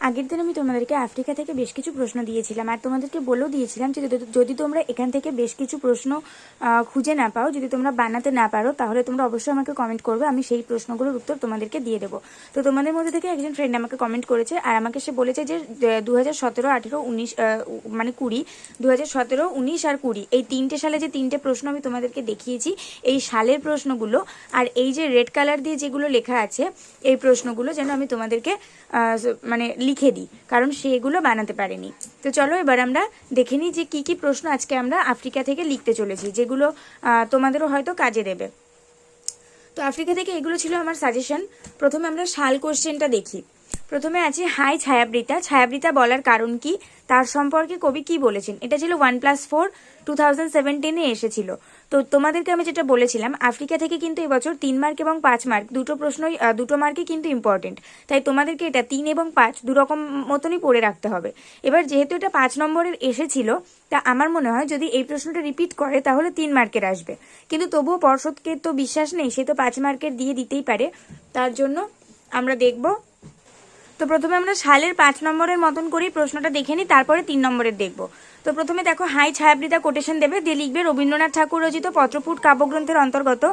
আগের দিন আমি তোমাদেরকে আফ্রিকা থেকে বেশ কিছু প্রশ্ন দিয়েছিলাম, আর তোমাদেরকে বলেও দিয়েছিলাম যে যদি- তোমরা এখান থেকে বেশ কিছু প্রশ্ন খুঁজে না পাও, যদি তোমরা বানাতে না পারো, তাহলে তোমরা অবশ্যই আমাকে কমেন্ট করবে, আমি সেই প্রশ্নগুলোর উত্তর তোমাদেরকে দিয়ে দেবো। তো তোমাদের মধ্যে থেকে একজন ফ্রেন্ড আমাকে কমেন্ট করেছে, আর আমাকে সে বলেছে যে দু হাজার সতেরো, আঠেরো, উনিশ মানে কুড়ি দু হাজার সতেরো, উনিশ আর কুড়ি, এই তিনটে সালে যে তিনটে প্রশ্ন আমি তোমাদেরকে দেখিয়েছি, এই সালের প্রশ্নগুলো, আর এই যে রেড কালার দিয়ে যেগুলো লেখা আছে, এই প্রশ্নগুলো যেন আমি তোমাদেরকে মানে লিখে দিই, কারণ সে এগুলো বানাতে পারেনি। তো চলো এবার আমরা দেখে নিই যে কি কি প্রশ্ন আজকে আমরা আফ্রিকা থেকে লিখতে চলেছি, যেগুলো তোমাদেরও হয়তো কাজে দেবে। তো আফ্রিকা থেকে এগুলো ছিল আমার সাজেশন প্রথমে আমরা শাল কোশ্চেনটা দেখি। প্রথমে আছে, হাই ছায়াবৃতা। ছায়াবৃতা বলার কারণ কি? তার সম্পর্কে কবি কি বলেছেন? এটা ছিল one plus four, two thousand সেভেন্টিনে এসেছিল। তো তোমাদেরকে আমি যেটা বলেছিলাম, আফ্রিকা থেকে কিন্তু এবছর তিন মার্ক এবং পাঁচ মার্ক, দুটো প্রশ্নই দুটো মার্কই কিন্তু ইম্পর্টেন্ট তাই তোমাদেরকে এটা তিন এবং পাঁচ দুরকম মতনই পড়ে রাখতে হবে। এবার যেহেতু এটা পাঁচ নম্বরের এসেছিল, তা আমার মনে হয় যদি এই প্রশ্নটা রিপিট করে, তাহলে তিন মার্কের আসবে। কিন্তু তবুও পর্ষদকে তো বিশ্বাস নেই, সে তো পাঁচ মার্কের দিয়ে দিতেই পারে। তার জন্য আমরা দেখব। তো প্রথমে আমরা সালের পাঁচ নম্বরের মতন করেই প্রশ্নটা দেখে নিই, তারপরে তিন নম্বরের দেখব। তো প্রথমে দেখো, হাই ছায়াবৃতা কোটেশন দেবে। দিয়ে লিখবে, রবীন্দ্রনাথ ঠাকুর রচিত পত্রপুট কাব্যগ্রন্থের অন্তর্গত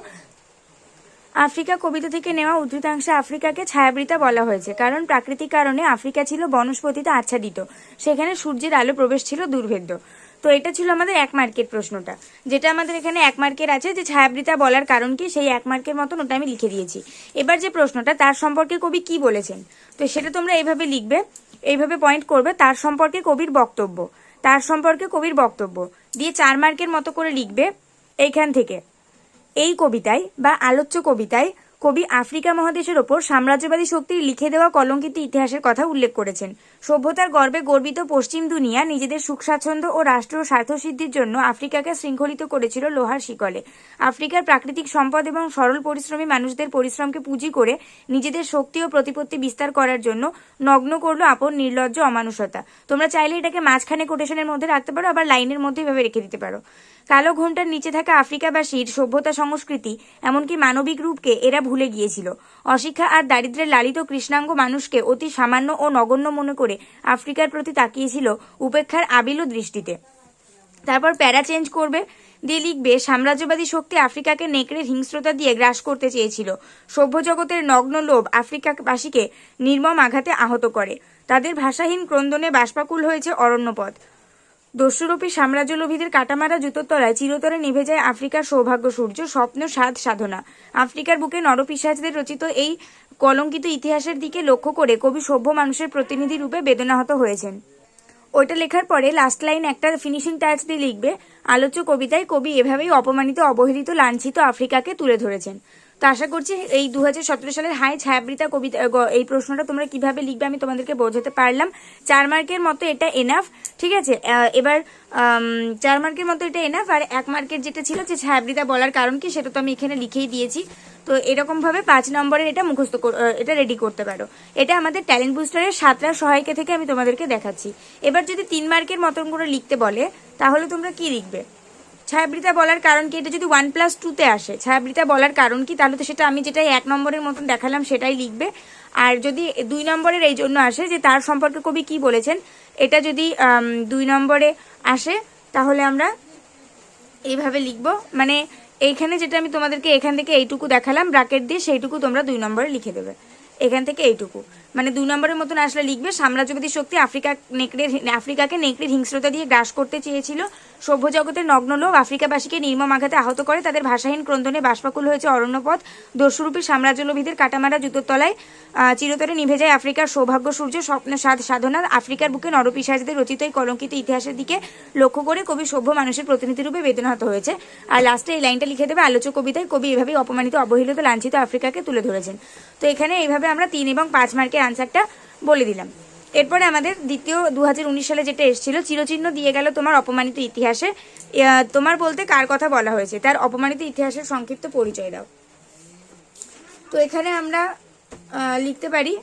আফ্রিকা কবিতা থেকে নেওয়া উদ্ধৃতাংশে আফ্রিকাকে ছায়াবৃতা বলা হয়েছে। কারণ প্রাকৃতিক কারণে আফ্রিকা ছিল বনস্পতিতে আচ্ছাদিত। সেখানে সূর্যের আলো প্রবেশ ছিল দুর্ভেদ্য। তো এটা ছিল আমাদের এক মার্কের প্রশ্নটা। যেটা আমাদের এখানে এক মার্কের আছে যে ছায়াবৃতা বলার কারণ কি? সেই এক মার্কের মতন ওটা আমি লিখে দিয়েছি। এবার যে প্রশ্নটা, তার সম্পর্কে কবি কি বলেছেন? তো সেটা তোমরা এইভাবে লিখবে, এইভাবে পয়েন্ট করবে, তার সম্পর্কে কবির বক্তব্য। তার সম্পর্কে কবির বক্তব্য। দিয়ে চার মার্কের মতো করে লিখবে এইখান থেকে। এই কবিতায় বা আলোচ্য কবিতায় কবি আফ্রিকা মহাদেশের ওপর সাম্রাজ্যবাদী শক্তির লিখে দেওয়া কলঙ্কিত ইতিহাসের কথা উল্লেখ করেছেন। সভ্যতার গর্বে গর্বিত পশ্চিম দুনিয়া নিজেদের সুখ স্বাচ্ছন্দ্য ও রাষ্ট্রীয় স্বার্থসিদ্ধির জন্য আফ্রিকাকে শৃঙ্খলিত করেছিল লোহার শিকলে। আফ্রিকার প্রাকৃতিক সম্পদ এবং সরল পরিশ্রমী মানুষদের পরিশ্রমকে পুঁজি করে নিজেদের শক্তি ও প্রতিপত্তি বিস্তার করার জন্য নগ্ন করল আপন নির্লজ্জ অমানুষতা। তোমরা চাইলে এটাকে মাঝখানে কোটেশনের মধ্যে রাখতে পারো, আবার লাইনের মধ্যে এভাবে রেখে দিতে পারো। কালো ঘোমটার নিচে থাকা আফ্রিকাবাসীর সভ্যতা সংস্কৃতি, এমনকি মানবিক রূপকে এরা ভুলে গিয়েছিল। অশিক্ষা আর দারিদ্র্যের লালিত কৃষ্ণাঙ্গ মানুষকে অতি সামান্য ও নগণ্য মনে করে আফ্রিকার প্রতি তাকিয়েছিল উপেক্ষার আবিল দৃষ্টিতে। তারপর প্যারা চেঞ্জ করবে দিয়ে লিখবে, সাম্রাজ্যবাদী শক্তি আফ্রিকাকে নেকড়ের হিংস্রতা দিয়ে গ্রাস করতে চেয়েছিল। সভ্য জগতের নগ্ন লোভ আফ্রিকাবাসীকে নির্মম আঘাতে আহত করে। তাদের ভাষাহীন ক্রন্দনে বাষ্পাকুল হয়েছে অরণ্যপথ। দস্যুরূপী সাম্রাজ্যলোভীদের কাটামারা জুতোর তলায় চিরতরে নিভে যায় আফ্রিকার সৌভাগ্য সূর্য, স্বপ্ন সাধ সাধনা। আফ্রিকার বুকে নরপিসাজদের রচিত এই কলঙ্কিত ইতিহাসের দিকে লক্ষ্য করে কবি সভ্য মানুষের প্রতিনিধি রূপে বেদনাহত হয়েছেন। ওইটা লেখার পরে লাস্ট লাইন একটা ফিনিশিং টাচ দিয়ে লিখবে, আলোচ্য কবিতায় কবি এভাবেই অপমানিত, অবহেলিত, লাঞ্ছিত আফ্রিকাকে তুলে ধরেছেন। তো আশা করছি এই দু হাজার সতেরো সালের হাই ছায়াবৃতা কবিতা এই প্রশ্নটা তোমরা কীভাবে লিখবে আমি তোমাদেরকে বোঝাতে পারলাম। চার মার্কের মতো এটা এনাফ ঠিক আছে? এবার চার মার্কের মতো এটা এনাফ আর এক মার্কের যেটা ছিল যে ছায়াবৃতা বলার কারণ কি সেটা তো আমি এখানে লিখেই দিয়েছি। তো এরকম ভাবে পাঁচ নম্বরের এটা মুখস্থ এটা রেডি করতে পারো। এটা আমাদের ট্যালেন্ট বুস্টারের সাতটা সহায়িকা থেকে আমি তোমাদেরকে দেখাচ্ছি। এবার যদি তিন মার্কের মতন করে লিখতে বলে, তাহলে তোমরা কি লিখবে? ছায়াবৃতা বলার কারণ কি? এটা যদি ওয়ান প্লাস টুতে আসে ছায়াবৃতা বলার কারণ কি? তাহলে তো সেটা আমি যেটাই এক নম্বরের মতন দেখালাম সেটাই লিখবে। আর যদি দুই নম্বরের এই জন্য আসে, যে তার সম্পর্কে কবি কি বলেছেন, এটা যদি দুই নম্বরে আসে, তাহলে আমরা এইভাবে লিখব। মানে এইখানে যেটা আমি তোমাদেরকে এখান থেকে এইটুকু দেখালাম ব্রাকেট দিয়ে সেইটুকু তোমরা দুই নম্বরে লিখে দেবে। এখান থেকে এইটুকু। মানে দুই নম্বরের মতন আসলে লিখবে, সাম্রাজ্যবাদী শক্তি আফ্রিকা নেকড়ের আফ্রিকাকে নেকড়ের হিংস্রতা দিয়ে গ্রাস করতে চেয়েছিল। সভ্য জগতের নগ্ন লোক আফ্রিকাবাসীকে নির্মম আঘাতে আহত করে। তাদের ভাষাহীন ক্রন্দনে বাষ্পাকুল হয়েছে অরণ্যপথ। দস্যুরূপী সাম্রাজ্যলোভীদের কাটামারা জুতোর তলায় চিরতরে নিভে যায় আফ্রিকার সৌভাগ্য সূর্য। স্বপ্ন, সাধ, সাধনা আফ্রিকার বুকে নরপিসাজদের রচিত এই কলঙ্কিত ইতিহাসের দিকে লক্ষ্য করে কবি সভ্য মানুষের প্রতিনিধি রূপে বেদনাহত হয়েছে। আর লাস্টে এই লাইনটা লিখে দেবে আলোচক কবিতায় কবি এভাবেই অপমানিত, অবহেলিত, লাঞ্ছিত আফ্রিকাকে তুলে ধরেছেন। তো এখানে এইভাবে আমরা তিন এবং পাঁচ মার্কের আনসারটা বলে দিলাম। এরপরে আমাদের দ্বিতীয় দু হাজার উনিশ সালে যেটা এসেছিল, চিরচিহ্ন দিয়ে গেল তোমার অপমানিত ইতিহাসে তোমার বলতে কার কথা বলা হয়েছে? তার অপমানিত ইতিহাসের সংক্ষিপ্ত পরিচয় দাও। তো এখানে আমরা লিখতে পারি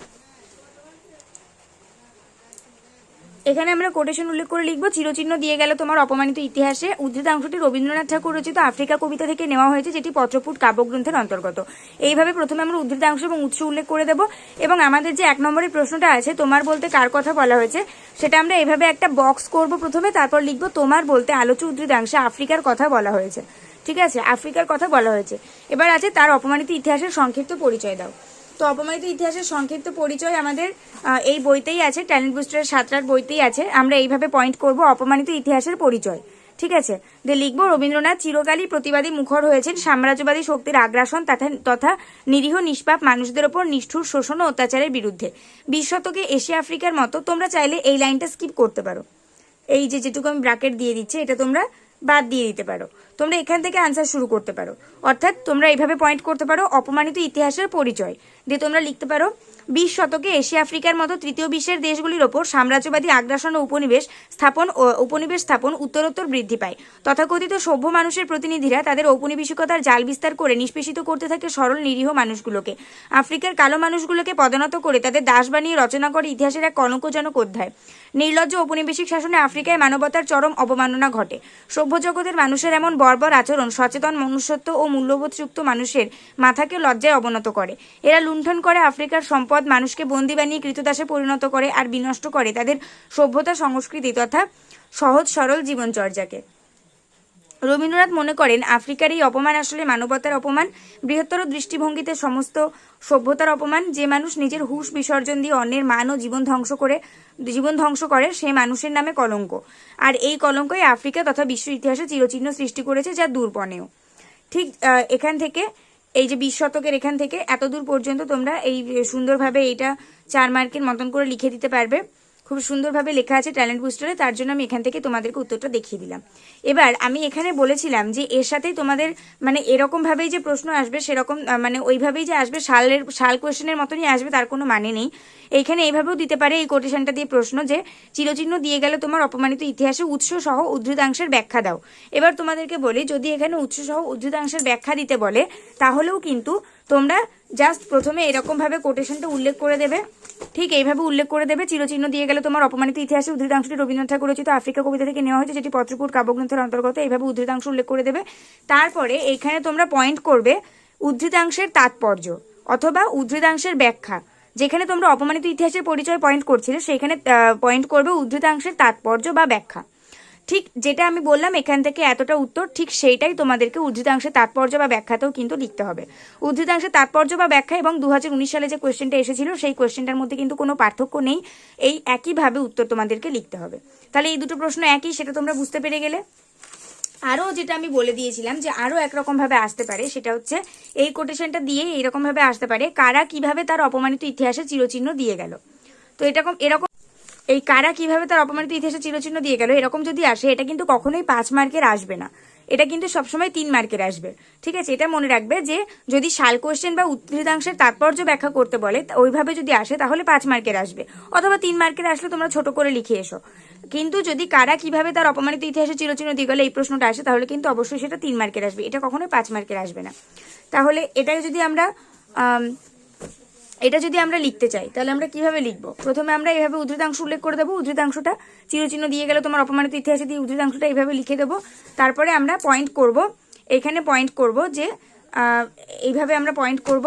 এখানে আমরা কোটেশন উল্লেখ করে লিখব, চিরচিহ্ন দিয়ে গেল তোমার অপমানিত ইতিহাসে। উদ্ধৃতাংশটি রবীন্দ্রনাথ ঠাকুর রচিত আফ্রিকা কবিতা থেকে নেওয়া হয়েছে, যেটি পত্রপুট কাব্যগ্রন্থের অন্তর্গত। এইভাবে প্রথমে আমরা উদ্ধৃতাংশ এবং উৎস উল্লেখ করে দেব, এবং আমাদের যে এক নম্বরের প্রশ্নটা আছে, তোমার বলতে কার কথা বলা হয়েছে, সেটা আমরা এভাবে একটা বক্স করব প্রথমে, তারপর লিখব, তোমার বলতে আলোচ্য উদ্ধৃতাংশে আফ্রিকার কথা বলা হয়েছে। ঠিক আছে? আফ্রিকার কথা বলা হয়েছে। এবার আছে তার অপমানিত ইতিহাসের সংক্ষিপ্ত পরিচয় দাও। তো অপমানিত ইতিহাসের সংক্ষিপ্ত পরিচয় আমাদের এই বইতেই আছে, ট্যালেন্ট বুস্টারের সাতটার বইতেই আছে। আমরা এইভাবে পয়েন্ট করব অপমানিত ইতিহাসের পরিচয়। ঠিক আছে? যে লিখব, রবীন্দ্রনাথ চিরকালই প্রতিবাদী মুখর হয়েছেন, সাম্রাজ্যবাদী শক্তির আগ্রাসন তথা নিরীহ নিষ্পাপ মানুষদের ওপর নিষ্ঠুর শোষণ ও অত্যাচারের বিরুদ্ধে। বিশ শতকে এশিয়া আফ্রিকার মতো তোমরা চাইলে এই লাইনটা স্কিপ করতে পারো। এই যে যেটুকু আমি ব্র্যাকেট দিয়ে দিচ্ছি, এটা তোমরা বাদ দিয়ে দিতে পারো। তোমরা এখান থেকে আনসার শুরু করতে পারো। অর্থাৎ তোমরা এইভাবে পয়েন্ট করতে পারো অপমানিত ইতিহাসের পরিচয়। দিয়ে তোমরা লিখতে পারো, বিশ শতকে এশিয়া আফ্রিকার মতো তৃতীয় বিশ্বের দেশগুলির ওপর সাম্রাজ্যবাদী আগ্রাসন ও উপনিবেশ স্থাপন উপনিবেশ স্থাপন উত্তরোত্তর বৃদ্ধি পায়। তথাকথিত সভ্য মানুষের প্রতিনিধিরা তাদের ঔপনিবেশিকতার জাল বিস্তার করে নিষ্পেষিত করতে থাকে সরল নিরীহ মানুষগুলোকে। আফ্রিকার কালো মানুষগুলোকে পদনত করে তাদের দাস বানিয়ে রচনা করে ইতিহাসের এক কলঙ্কজনক অধ্যায়। নির্লজ্জ ঔপনিবেশিক শাসনে আফ্রিকায় মানবতার চরম অবমাননা ঘটে। সভ্য জগতের মানুষের এমন বর্বর আচরণ সচেতন মনুষ্যত্ব ও মূল্যবোধযুক্ত মানুষের মাথাকে লজ্জায় অবনত করে। এরা লুণ্ঠন করে আফ্রিকার সম্পদ, মানুষকে বন্দি বানিয়ে কৃতদাসে পরিণত করে আর বিনষ্ট করে তাদের সভ্যতা, সংস্কৃতি তথা সহজ সরল জীবনচর্যাকে। রবীন্দ্রনাথ মনে করেন, আফ্রিকার এই অপমান আসলে মানবতার অপমান। বৃহত্তর দৃষ্টিভঙ্গিতে সমস্ত সভ্যতার অপমান। যে মানুষ নিজের হুশ বিসর্জন দিয়ে অন্যের মান ও জীবন ধ্বংস করে, জীবন ধ্বংস করে, সে মানুষের নামে কলঙ্ক। আর এই কলঙ্কই আফ্রিকা তথা বিশ্ব ইতিহাসে চিরচিহ্ন সৃষ্টি করেছে যা দূরপণেও ঠিক এখান থেকে, এই যে বিশ শতকের এখান থেকে এত দূর পর্যন্ত তোমরা এই সুন্দরভাবে এইটা চার মার্কের মতন করে লিখে দিতে পারবে। খুব সুন্দরভাবে লেখা আছে ট্যালেন্ট বুস্টারে তার জন্য আমি এখান থেকে তোমাদেরকে উত্তরটা দেখিয়ে দিলাম। এবার আমি এখানে বলেছিলাম যে এর সাথেই তোমাদের মানে এরকমভাবেই যে প্রশ্ন আসবে, সেরকম মানে ওইভাবেই যে আসবে, সালের, সাল কোয়েশ্চেনের মতনই আসবে, তার কোনো মানে নেই। এইখানে এইভাবেও দিতে পারে এই কোটেশনটা দিয়ে প্রশ্ন যে, চিরচিহ্ন দিয়ে গেলে তোমার অপমানিত ইতিহাসে উৎস সহ উদ্ধৃতাংশের ব্যাখ্যা দাও। এবার তোমাদেরকে বলি, যদি এখানে উৎস সহ উদ্ধৃতাংশের ব্যাখ্যা দিতে বলে, তাহলেও কিন্তু তোমরা জাস্ট প্রথমে এরকমভাবে কোটেশনটা উল্লেখ করে দেবে। ঠিক এইভাবে উল্লেখ করে দেবে, চিরচিহ্ন দিয়ে গেলে তোমার অপমানিত ইতিহাসে উদ্ধৃতাংশটি রবীন্দ্রনাথ ঠাকুর রচিত আফ্রিকা কবিতা থেকে নেওয়া হয়েছে, যেটি পত্রকূট কাব্যগ্রন্থের অন্তর্গত, এইভাবে উদ্ধৃতাংশ উল্লেখ করে দেবে। তারপরে এখানে তোমরা পয়েন্ট করবে উদ্ধৃতাংশের তাৎপর্য অথবা উদ্ধৃতাংশের ব্যাখ্যা। যেখানে তোমরা অপমানিত ইতিহাসের পরিচয় পয়েন্ট করছিলে সেখানে পয়েন্ট করবে উদ্ধৃতাংশের তাৎপর্য বা ব্যাখ্যা। ঠিক যেটা আমি বললাম, এখান থেকে এতটা উত্তর, ঠিক সেইটাই তোমাদেরকে উদ্ধৃতাংশের তাৎপর্য বা ব্যাখ্যাতেও কিন্তু লিখতে হবে। উদ্ধৃতাংশের তাৎপর্য বা ব্যাখ্যা এবং দু হাজার উনিশ সালে যে কোয়েশ্চেনটা এসেছিল, সেই কোয়েশ্চেনটার মধ্যে কিন্তু কোনো পার্থক্য নেই। এই একইভাবে উত্তর তোমাদেরকে লিখতে হবে। তাহলে এই দুটো প্রশ্ন একই, সেটা তোমরা বুঝতে পেরে গেলে? আরও যেটা আমি বলে দিয়েছিলাম যে আরও একরকমভাবে আসতে পারে, সেটা হচ্ছে এই কোটেশনটা দিয়ে এইরকম ভাবে আসতে পারে, কারা কীভাবে তার অপমানিত ইতিহাসে চিরচিহ্ন দিয়ে গেল। তো এরকম এরকম এই কারা কীভাবে তার অপমানিত ইতিহাসে চিরচিহ্ন দিয়ে গেল এরকম যদি আসে এটা কিন্তু কখনোই পাঁচ মার্কের আসবে না। এটা কিন্তু সবসময় তিন মার্কের আসবে। ঠিক আছে এটা মনে রাখবে যে যদি সাল কোশ্চেন বা উদ্ধৃতাংশের তাৎপর্য ব্যাখ্যা করতে বলে ওইভাবে যদি আসে তাহলে পাঁচ মার্কের আসবে। অথবা তিন মার্কের আসলে তোমরা ছোট করে লিখে এসো। কিন্তু যদি কারা কীভাবে তার অপমানিত ইতিহাসে চিরচিহ্ন দিয়ে গেলে এই প্রশ্নটা আসে তাহলে কিন্তু অবশ্যই সেটা তিন মার্কের আসবে। এটা কখনোই পাঁচ মার্কের আসবে না। তাহলে এটাকে যদি আমরা আম, এটা যদি আমরা লিখতে চাই, তাহলে আমরা কীভাবে লিখব? প্রথমে আমরা এইভাবে উদ্ধৃতাংশ উল্লেখ করে দেবো, উদ্ধৃতাংশটা চিরচিহ্ন দিয়ে গেলে তোমার অপমানিত ইতিহাসে দিয়ে উদ্ধৃতাংশটা এইভাবে লিখে দেবো। তারপরে আমরা পয়েন্ট করব, এখানে পয়েন্ট করব যে এইভাবে আমরা পয়েন্ট করব।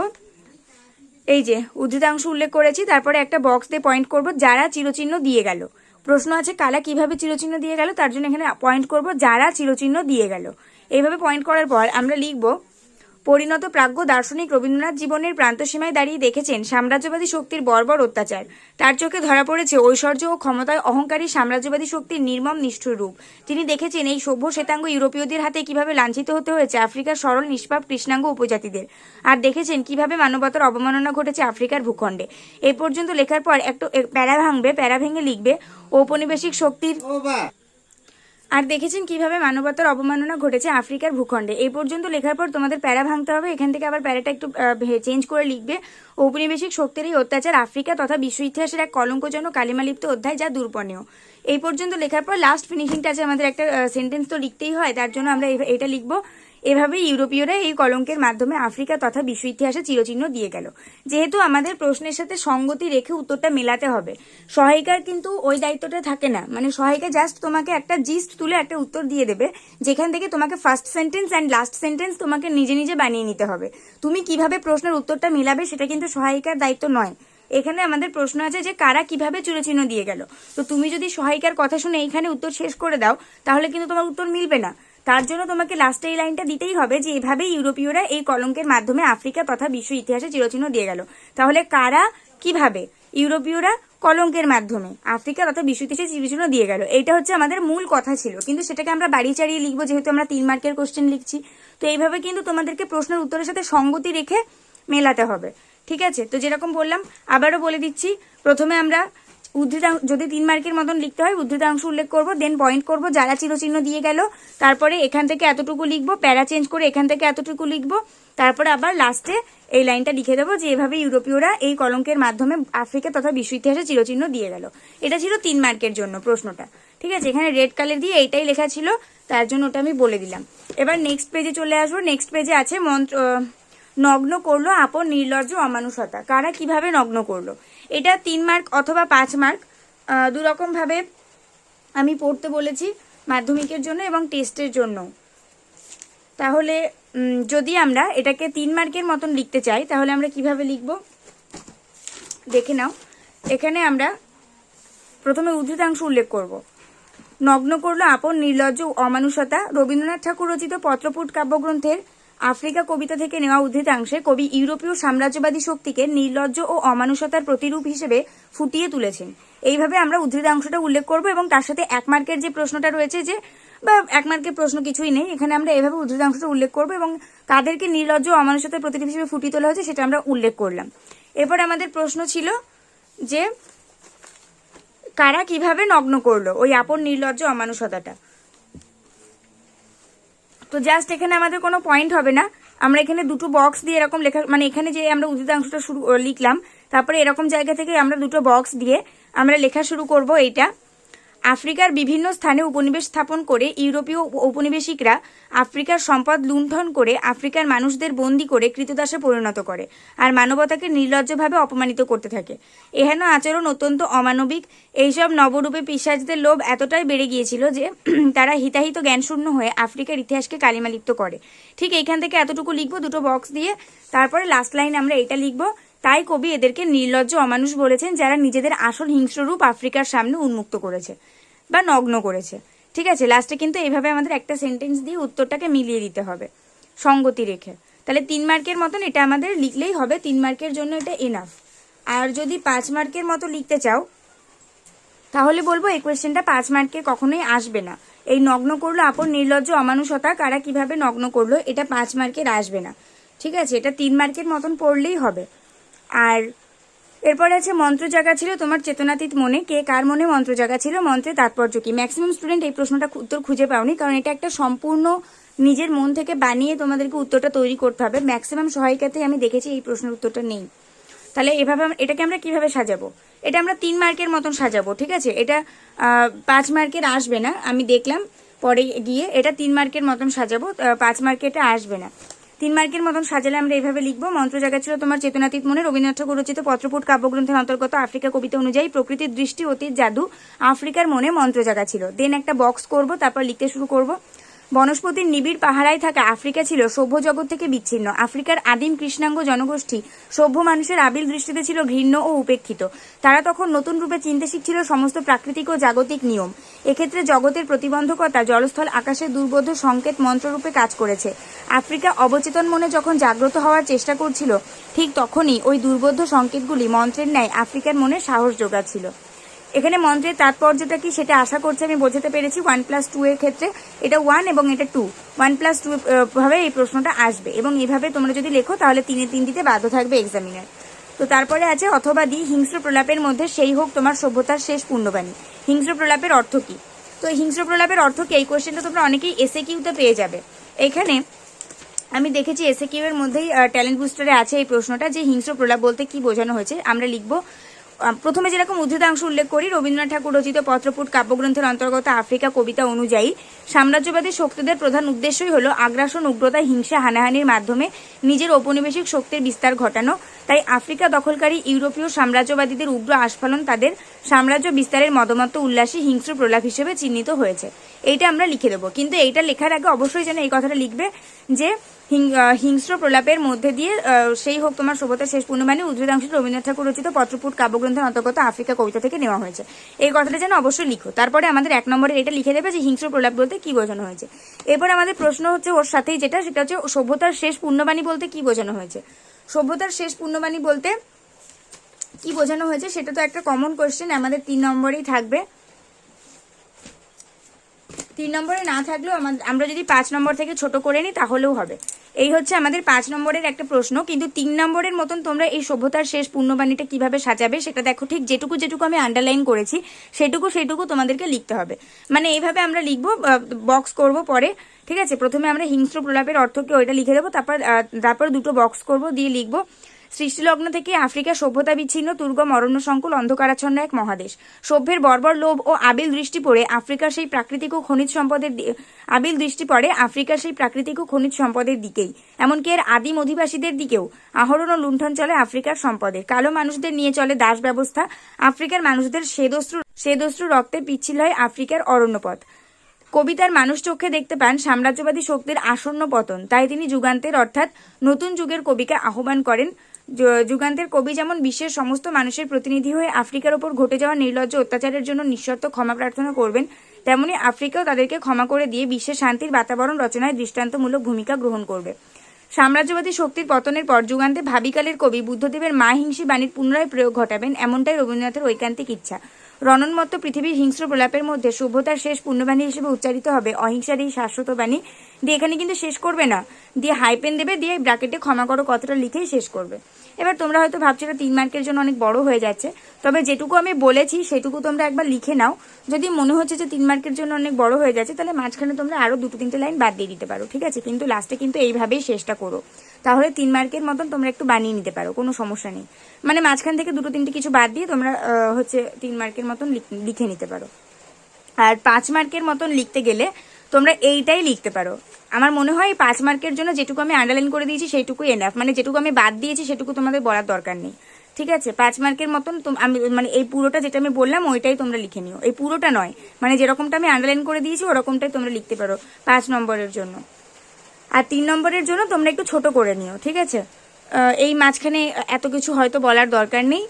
এই যে, উদ্ধৃতাংশ উল্লেখ করেছি, তারপরে একটা বক্স দিয়ে পয়েন্ট করব, যারা চিরচিহ্ন দিয়ে গেল। প্রশ্ন আছে, কালা কীভাবে চিরচিহ্ন দিয়ে গেল? তার জন্য এখানে পয়েন্ট করব, যারা চিরচিহ্ন দিয়ে গেল। এইভাবে পয়েন্ট করার পর আমরা লিখব পরিণত প্রাজ্ঞ দার্শনিক রবীন্দ্রনাথ জীবনের প্রান্তসীমায় দাঁড়িয়ে দেখেছেন সাম্রাজ্যবাদী শক্তির বর্বর অত্যাচার। তার চোখে ধরা পড়েছে ঐশ্বর্য ও ক্ষমতায় অহংকারী সাম্রাজ্যবাদী শক্তির নির্মম নিষ্ঠুর রূপ। তিনি দেখেছেন এই সভ্য শ্বেতাঙ্গ ইউরোপীয়দের হাতে কীভাবে লাঞ্ছিত হতে হয়েছে আফ্রিকার সরল নিষ্পাপ কৃষ্ণাঙ্গ উপজাতিদের। আর দেখেছেন কীভাবে মানবতার অবমাননা ঘটেছে আফ্রিকার ভূখণ্ডে। এই পর্যন্ত লেখার পর একটু প্যারা ভাঙবে, প্যারা ভেঙে লিখবে। ঔপনিবেশিক শক্তির আর দেখেছেন কীভাবে মানবতার অবমাননা ঘটেছে আফ্রিকার ভূখণ্ডে? এই পর্যন্ত লেখার পর তোমাদের প্যারা ভাঙতে হবে, এখান থেকে আবার প্যারাটা একটু চেঞ্জ করে লিখবে। ঔপনিবেশিক শক্তির এই অত্যাচার আফ্রিকা তথা বিশ্ব ইতিহাসের এক কলঙ্কজনক কালিমালিপ্ত অধ্যায় যা দুর্পণীয়। এই পর্যন্ত লেখার পর লাস্ট ফিনিশিংটা আছে আমাদের একটা সেন্টেন্স তো লিখতেই হয়, তার জন্য আমরা এটা লিখব। এভাবে ইউরোপীয়রা এই কলঙ্কের মাধ্যমে আফ্রিকা তথা বিশ্ব ইতিহাসে চিরচিহ্ন দিয়ে গেল। যেহেতু আমাদের প্রশ্নের সাথে সঙ্গতি রেখে উত্তরটা মেলাতে হবে। সহায়িকার কিন্তু ওই দায়িত্বটা থাকে না। মানে সহায়িকা জাস্ট তোমাকে একটা জিস্ট তুলে একটা উত্তর দিয়ে দেবে, যেখান থেকে তোমাকে first sentence and last sentence তোমাকে নিজে নিজে বানিয়ে নিতে হবে। তুমি কীভাবে প্রশ্নের উত্তরটা মেলাবে সেটা কিন্তু সহায়িকার দায়িত্ব নয়। এখানে আমাদের প্রশ্ন আছে যে কারা কীভাবে চিরচিহ্ন দিয়ে গেল। তো তুমি যদি সহায়িকার কথা শুনে এইখানে উত্তর শেষ করে দাও, তাহলে কিন্তু তোমার উত্তর মিলবে না। তার জন্য তোমাকে লাস্টে এই লাইনটা দিতেই হবে যে এভাবেই ইউরোপীয়রা এই কলঙ্কের মাধ্যমে আফ্রিকা তথা বিশ্ব ইতিহাসে চিরচিহ্ন দিয়ে গেল। তাহলে কারা, কীভাবে ইউরোপীয়রা কলঙ্কের মাধ্যমে আফ্রিকা তথা বিশ্ব ইতিহাসে চিরচিহ্ন দিয়ে গেল? এটা হচ্ছে আমাদের মূল কথা ছিল। কিন্তু সেটাকে আমরা বাড়ি চাড়িয়ে লিখব, যেহেতু আমরা তিন মার্কের কোশ্চেন লিখছি। তো এইভাবে কিন্তু তোমাদেরকে প্রশ্নের উত্তরের সাথে সঙ্গতি রেখে মেলাতে হবে। ঠিক আছে? তো যেরকম বললাম, আবারও বলে দিচ্ছি, প্রথমে আমরা উদ্ধৃতাংশ যদি তিন মার্কের মতন লিখতে হয়, উদ্ধৃতাংশ উল্লেখ করব দেন পয়েন্ট করব, যারা চিরচিহ্ন দিয়ে গেল, তারপরে এখান থেকে এতটুকু লিখব, প্যারা চেঞ্জ করে এখান থেকে এতটুকু লিখব, তারপরে আবার লাস্টে এই লাইনটা লিখে দেবো, যে এভাবে ইউরোপীয়রা এই কলঙ্কের মাধ্যমে আফ্রিকা তথা বিশ্ব ইতিহাসে চিরচিহ্ন দিয়ে গেল। এটা ছিল তিন মার্কের জন্য প্রশ্নটা। ঠিক আছে? এখানে রেড কালার দিয়ে এইটাই লেখা ছিল, তার জন্য ওটা আমি বলে দিলাম। এবার নেক্সট পেজে চলে আসব। নেক্সট পেজে আছে মন্ত্র নগ্ন করল আপন নির্লজ্জ অমানুষতা। কারা কীভাবে নগ্ন করল? এটা তিন মার্ক অথবা পাঁচ মার্ক। দু রকম ভাবে আমি পড়তে বলেছি মাধ্যমিকের জন্য এবং টেস্টের জন্য। তাহলে যদি আমরা এটাকে তিন মার্কের মতন লিখতে চাই, তাহলে আমরা কীভাবে লিখব? দেখে নাও। এখানে আমরা প্রথমে উদ্ধৃতাংশ উল্লেখ করব। নগ্ন করল আপন, নির্লজ্জ অমানুষতা। রবীন্দ্রনাথ ঠাকুর রচিত পত্রপুট কাব্যগ্রন্থের আফ্রিকা কবিতা থেকে নেওয়া উদ্ধৃতাংশে কবি ইউরোপীয় সাম্রাজ্যবাদী শক্তিকে নির্লজ্জ ও অমানুষতার প্রতিরূপ হিসেবে ফুটিয়ে তুলেছেন। এইভাবে আমরা উদ্ধৃতাংশটা উল্লেখ করব এবং তার সাথে এক মার্কের যে প্রশ্নটা রয়েছে যে, বা এক মার্কের প্রশ্ন কিছুই নেই, এখানে আমরা এভাবে উদ্ধৃতাংশটা উল্লেখ করব এবং তাদেরকে নির্লজ্জ ও অমানুষতার প্রতিরূপ হিসেবে ফুটিয়ে তোলা হয়েছে সেটা আমরা উল্লেখ করলাম। এরপর আমাদের প্রশ্ন ছিল যে, কারা কীভাবে নগ্ন করল ওই আপন নির্লজ্জ অমানুষতাটা? তো জাস্ট এখানে আমাদের কোনো পয়েন্ট হবে না। আমরা এখানে দুটো বক্স দিয়ে এরকম লেখা মানে এখানে যে আমরা উদিতাংশটা শুরু লিখলাম, তারপরে এরকম জায়গা থেকে আমরা দুটো বক্স দিয়ে আমরা লেখা শুরু করব এইটা। আফ্রিকার বিভিন্ন স্থানে উপনিবেশ স্থাপন করে ইউরোপীয় ঔপনিবেশিকরা আফ্রিকার সম্পদ লুণ্ঠন করে আফ্রিকার মানুষদের বন্দি করে কৃতদাসে পরিণত করে আর মানবতাকে নির্লজ্জভাবে অপমানিত করতে থাকে। এহেন আচরণ অত্যন্ত অমানবিক। এইসব নবরূপে পিসাজদের লোভ এতটাই বেড়ে গিয়েছিল যে তারা হিতাহিত জ্ঞানশূন্য হয়ে আফ্রিকার ইতিহাসকে কালিমালিপ্ত করে। ঠিক এইখান থেকে এতটুকু লিখব, দুটো বক্স দিয়ে। তারপরে লাস্ট লাইন আমরা এটা লিখব। তাই কবি এদেরকে নির্লজ্জ অমানুষ বলেছেন যারা নিজেদের আসল হিংস্ররূপ আফ্রিকার সামনে উন্মুক্ত করেছে। বা নগ্ন করেছে। ঠিক আছে লাস্টে কিন্তু এইভাবে আমাদের একটা সেন্টেন্স দিয়ে উত্তরটাকে মিলিয়ে দিতে হবে, সঙ্গতি রেখে। তাহলে তিন মার্কের মতন এটা আমাদের লিখলেই হবে, তিন মার্কের জন্য এটা এনাফ আর যদি পাঁচ মার্কের মতো লিখতে চাও, তাহলে বলব এই কোয়েশ্চেনটা পাঁচ মার্কে কখনোই আসবে না। এই নগ্ন করল আপন, নির্লজ্জ, অমানুষতা, কারা কীভাবে নগ্ন করল, এটা পাঁচ মার্কের আসবে না। ঠিক আছে, এটা তিন মার্কের মতন পড়লেই হবে। আর এরপরে আছে মন্ত্র জাগা ছিল, তোমার চেতনাতীত মনে, কে কার মনে মন্ত্র জাগা ছিল, মন্ত্রের তাৎপর্য কি? ম্যাক্সিমাম স্টুডেন্ট এই প্রশ্নটা উত্তর খুঁজে পাওনি, কারণ এটা একটা সম্পূর্ণ নিজের মন থেকে বানিয়ে তোমাদেরকে উত্তরটা তৈরি করতে হবে। ম্যাক্সিমাম সহায়িকাতেই আমি দেখেছি এই প্রশ্নের উত্তরটা নেই। তাহলে এভাবে এটাকে আমরা কীভাবে সাজাবো? এটা আমরা তিন মার্কের মতন সাজাবো, ঠিক আছে? এটা পাঁচ মার্কের আসবে না, আমি দেখলাম, পরে গিয়ে এটা তিন মার্কের মতন সাজাবো পাঁচ মার্কে এটা আসবে না। তিন মার্কের মতন সাজালে আমরা এইভাবে লিখব। মন্ত্র জায়গা ছিল তোমার চেতনাতীত মনে। রবীন্দ্রনাথ ঠাকুর রচিত পত্রপুট কাব্যগ্রন্থের অন্তর্গত আফ্রিকা কবিতা অনুযায়ী প্রকৃতির দৃষ্টি অতীত জাদু আফ্রিকার মনে মন্ত্র জায়গা ছিল। দেন একটা বক্স করব, তারপর লিখতে শুরু করব। বনস্পতির নিবিড় পাহারায় থাকা আফ্রিকা ছিল সভ্য জগৎ থেকে বিচ্ছিন্ন। আফ্রিকার আদিম কৃষ্ণাঙ্গ জনগোষ্ঠী সভ্য মানুষের আবিল দৃষ্টিতে ছিল ঘৃণ্য ও উপেক্ষিত। তারা তখন নতুন রূপে চিনতে শিখছিল সমস্ত প্রাকৃতিক ও জাগতিক নিয়ম। এক্ষেত্রে জগতের প্রতিবন্ধকতা জলস্থল আকাশের দুর্বোধ্য সংকেত মন্ত্ররূপে কাজ করেছে। আফ্রিকা অবচেতন মনে যখন জাগ্রত হওয়ার চেষ্টা করছিল, ঠিক তখনই ওই দুর্বোধ্য সংকেতগুলি মন্ত্রের ন্যায় আফ্রিকার মনে সাহস যোগাচ্ছিল। এখানে মন্ত্রের তাৎপর্যটা কি সেটা আশা করছি আমি বোঝাতে পেরেছি ওয়ান প্লাস টু এর ক্ষেত্রে। এটা ওয়ান এবং এটা টু ওয়ান প্লাস টু ভাবে এই প্রশ্নটা আসবে এবং এইভাবে তোমরা যদি লেখো তাহলে তিনে তিন দিতে বাধ্য থাকবে এক্সামিনার তো তারপরে আছে অথবা দি, হিংস্র প্রলাপের মধ্যে সেই হোক তোমার সভ্যতার শেষ পূর্ণবাণী। হিংস্র প্রলাপের অর্থ কি? তো হিংস্র প্রলাপের অর্থ কি? এই কোয়েশ্চেনটা তোমরা অনেকেই এসে কিউতে পেয়ে যাবে। এখানে আমি দেখেছি এসে কিউ এর মধ্যেই ট্যালেন্ট বুস্টারে আছে এই প্রশ্নটা যে হিংস্র প্রলাপ বলতে কি বোঝানো হয়েছে। আমরা লিখব প্রথমে যেরকম উদ্ধৃতাংশ উল্লেখ করি, রবীন্দ্রনাথ ঠাকুর রচিত পত্রপুট কাব্যগ্রন্থের অন্তর্গত আফ্রিকা কবিতা অনুযায়ী সাম্রাজ্যবাদী শক্তিদের প্রধান উদ্দেশ্যই হলো আগ্রাসন উগ্রতা, হিংসা, হানাহানির মাধ্যমে নিজের ঔপনিবেশিক শক্তির বিস্তার ঘটানো। তাই আফ্রিকা দখলকারী ইউরোপীয় সাম্রাজ্যবাদীদের উগ্র আস্ফালন তাদের সাম্রাজ্য বিস্তারের মদমত্ত উল্লাসী হিংস্র প্রলাপ হিসেবে চিহ্নিত হয়েছে। এইটা আমরা লিখে দেবো। কিন্তু এইটা লেখার আগে অবশ্যই যেন এই কথাটা লিখবে যে হিংস্র প্রলাপের মধ্যে দিয়ে সেই হোক তোমার সভ্যতার শেষ পূর্ণমানে উদ্ধৃতাংশ রবীন্দ্রনাথ ঠাকুর রচিত পত্রপুট কাব্যগ্রন্থের অন্তর্গত আফ্রিকা কবিতা থেকে নেওয়া হয়েছে। এই কথাটা যেন অবশ্যই লিখো। তারপরে আমাদের এক নম্বরে এটা লিখে দেবে যে হিংস্র প্রলাপ বলতে কি বোঝানো হয়েছে। এরপর আমাদের প্রশ্ন হচ্ছে ওর সাথেই যেটা, সেটা হচ্ছে সভ্যতার শেষ পূর্ণবাণী বলতে কি বোঝানো হয়েছে? সভ্যতার শেষ পূর্ণবাণী বলতে কি বোঝানো হয়েছে, সেটা তো একটা কমন কোয়েশ্চেন আমাদের তিন নম্বরেই থাকবে। তিন নম্বরে না থাকলেও আমরা যদি পাঁচ নম্বর থেকে ছোট করে নিই, তাহলেও হবে। এই হচ্ছে আমাদের পাঁচ নম্বরের একটা প্রশ্ন, কিন্তু তিন নম্বরের মতন তোমরা এই সভ্যতার শেষ পূর্ণবাণীটা কীভাবে সাজাবে, সেটা দেখো ঠিক যেটুকু যেটুকু আমি আন্ডারলাইন করেছি, সেটুকু সেটুকু তোমাদেরকে লিখতে হবে। মানে এইভাবে আমরা লিখব বক্স করব পরে, ঠিক আছে? প্রথমে আমরা হিংস্র প্রলাপের অর্থকে ওইটা লিখে দেবো, তারপর তারপর দুটো বক্স করব, দিয়ে লিখব সৃষ্টিলগ্ন থেকে আফ্রিকা সভ্যতা বিচ্ছিন্ন দুর্গম অরণ্য সংকুল অন্ধকারাচ্ছন্ন এক মহাদেশ। সভ্যের বর্বর লোভ ও আবিল দৃষ্টি পড়ে আফ্রিকার সেই প্রাকৃতিক ও খনিজ সম্পদের আবিল দৃষ্টি পড়ে আফ্রিকার সেই প্রাকৃতিক ও খনিজ সম্পদের দিকেই। এমনকি এর আদিম অধিবাসীদের দিকেও আহরণ ও লুণ্ঠন চলে আফ্রিকার সম্পদের কালো মানুষদের নিয়ে চলে দাস ব্যবস্থা, আফ্রিকার মানুষদের শ্বেদস্ত্রু শ্বেদস্ত্রু রক্তে পিচ্ছিল হয় আফ্রিকার অরণ্যপথ। কবিতার মানুষ চোখে দেখতে পান সাম্রাজ্যবাদী শক্তির আসন্ন পতন। তাই তিনি যুগান্তের অর্থাৎ নতুন যুগের কবিকে আহ্বান করেন যুগান্তের কবি যেমন বিশ্বের সমস্ত মানুষের প্রতিনিধি হয়ে আফ্রিকার ওপর ঘটে যাওয়া নির্লজ্জ অত্যাচারের জন্য নিঃশর্ত ক্ষমা প্রার্থনা করবেন, তেমনি আফ্রিকাও তাদেরকে ক্ষমা করে দিয়ে বিশ্বের শান্তির বাতাবরণ রচনায় দৃষ্টান্তমূলক ভূমিকা গ্রহণ করবে। সাম্রাজ্যবাদী শক্তির পতনের পর যুগান্তে ভাবিকালের কবি বুদ্ধদেবের মা হিংসী বাণীর পুনরায় প্রয়োগ ঘটাবেন, এমনটাই রবীন্দ্রনাথের ঐকান্তিক ইচ্ছা। রণন্মত্ত পৃথিবীর হিংস্র প্রলাপের মধ্যে সভ্যতার শেষ পূর্ণবাণী হিসেবে উচ্চারিত হবে। অহিংসার এই শাশ্বত বাণী দিয়ে এখানে কিন্তু শেষ করবে না। দিয়ে হাইপেন দেবে, দিয়ে ব্র্যাকেটে ক্ষমা করো কথাটা লিখেই শেষ করবে। এবার তোমরা হয়তো ভাবছ এটা তিন মার্কের জন্য অনেক বড় হয়ে যাচ্ছে। তবে যেটুকু আমি বলেছি, সেটুকু তোমরা একবার লিখে নাও। যদি মনে হচ্ছে যে তিন মার্কের জন্য অনেক বড় হয়ে যাচ্ছে, তাহলে মাঝখানে তোমরা আরও দুটো তিনটে লাইন বাদ দিয়ে দিতে পারো, ঠিক আছে? কিন্তু লাস্টে কিন্তু এইভাবেই শেষটা করো। তাহলে তিন মার্কের মতন তোমরা একটু বানিয়ে নিতে পারো, কোনো সমস্যা নেই। মানে মাঝখান থেকে দুটো তিনটে কিছু বাদ দিয়ে তোমরা হচ্ছে তিন মার্কের মতন লিখ- নিতে পারো। আর পাঁচ মার্কের মতন লিখতে গেলে তোমরা এইটাই লিখতে পারো। আমার মনে হয় পাঁচ মার্কের জন্য যেটুকু আমি আন্ডারলাইন করে দিয়েছি সেইটুকু এনাফ মানে যেটুকু আমি বাদ দিয়েছি সেটুকু তোমাদের বলার দরকার নেই। ঠিক আছে? পাঁচ মার্কের মতন আমি মানে এই পুরোটা যেটা আমি বললাম ওইটাই তোমরা লিখে নিও। এই পুরোটা নয়। মানে যেরকমটা আমি আন্ডারলাইন করে দিয়েছি ওরকমটাই তোমরা লিখতে পারো পাঁচ নম্বরের জন্য। আর তিন নম্বরের জন্য তোমরা একটু ছোট করে নিও, ঠিক আছে? এই মাঝখানে এত কিছু হয়তো বলার দরকার নেই।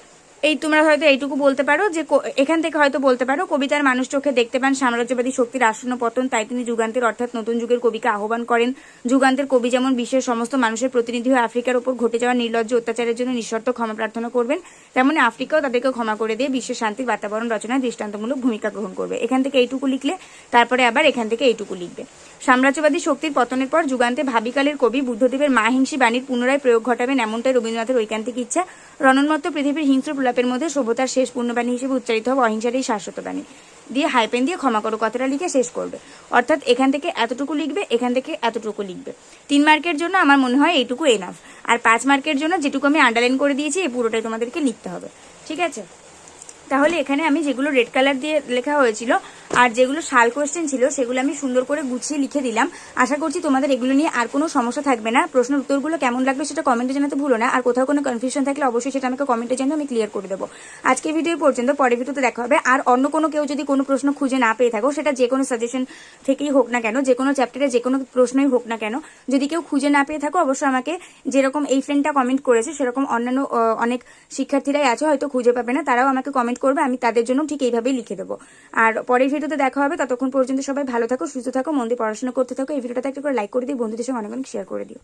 এই তোমরা হয়তো এইটুকু বলতে পারো যে এখান থেকে হয়তো বলতে পারো, কবিতার মানুষ চোখে দেখতে পান সাম্রাজ্যবাদী শক্তির আসন্ন পতন, তাই তিনি যুগান্তের অর্থাৎ নতুন যুগের কবিকে আহ্বান করেন। যুগান্তের কবি যেমন বিশ্বের সমস্ত মানুষের প্রতিনিধি হয়ে আফ্রিকার উপর ঘটে যাওয়া নির্লজ্জ অত্যাচারের জন্য নিঃশর্ত ক্ষমা প্রার্থনা করবেন, তেমনি আফ্রিকাও তাদেরকে ক্ষমা করে দিয়ে বিশ্বের শান্তির বাতাবরণ রচনায় দৃষ্টান্তমূলক ভূমিকা গ্রহণ করবে। এখান থেকে এইটুকু লিখলে, তারপরে আবার এখান থেকে এইটুকু লিখবে। সাম্রাজ্যবাদী শক্তির পতনের পর যুগান্তে ভাবিকালের কবি বুদ্ধদেবের মাহিংসী বাণীর পুনরায় প্রয়োগ ঘটাবেন এমনটাই রবীন্দ্রনাথের ঐকান্তিক ইচ্ছা। রণন্মত্ত পৃথিবীর হিংস্র প্রলাপের মধ্যে সভ্যতার শেষ পূর্ণবাণী হিসেবে উচ্চারিত হবে অহিংসার এই শাশ্বত বাণী। দিয়ে হাইপেন দিয়ে ক্ষমা করো, কথাটা লিখে শেষ করবে। অর্থাৎ এখান থেকে এতটুকু লিখবে, এখান থেকে এতটুকু লিখবে। তিন মার্কের জন্য আমার মনে হয় এইটুকু এনাফ আর পাঁচ মার্কের জন্য যেটুকু আমি আন্ডারলাইন করে দিয়েছি, এই পুরোটাই তোমাদেরকে লিখতে হবে। ঠিক আছে? তাহলে এখানে আমি যেগুলো রেড কালার দিয়ে লেখা হয়েছিল আর যেগুলো শাল কোয়েশ্চেন ছিল, সেগুলো আমি সুন্দর করে গুছিয়ে লিখে দিলাম। আশা করছি তোমাদের এগুলো নিয়ে আর কোনো সমস্যা থাকবে না। প্রশ্নের উত্তরগুলো কেমন লাগবে সেটা কমেন্টে জানাতে ভুলো না। আর কোথাও কোনো কনফিউশন থাকলে অবশ্যই সেটা আমাকে কমেন্টে জানিয়ে আমি ক্লিয়ার করে দেবো। আজকে ভিডিও পর্যন্ত। পরের ভিডিওতে দেখা হবে। আর অন্য কোনো কেউ যদি কোনো প্রশ্ন খুঁজে না পেয়ে থাকো, সেটা যে কোনো সাজেশন থেকেই হোক না কেন, যে কোনো চ্যাপ্টারে যে কোনো প্রশ্নই হোক না কেন, যদি কেউ খুঁজে না পেয়ে থাকো, অবশ্যই আমাকে যেরকম এই ফ্রেন্ডটা কমেন্ট করেছে, সেরকম অন্যান্য অনেক শিক্ষার্থীরাই আছে, হয়তো খুঁজে পাবে না। তারাও আমাকে কমেন্ট করবে, আমি তাদের জন্য ঠিক এইভাবেই লিখে দেবো। আর পরের ভিডিওতে দেখা হবে, ততক্ষণ পর্যন্ত সবাই ভালো থাকো, সুস্থ থাকো, মন দিয়ে পড়াশোনা করতে থাকো। এই ভিডিওটাতে একটা করে লাইক করে দিও, বন্ধুদের সঙ্গে অনেক অনেক শেয়ার করে দিও।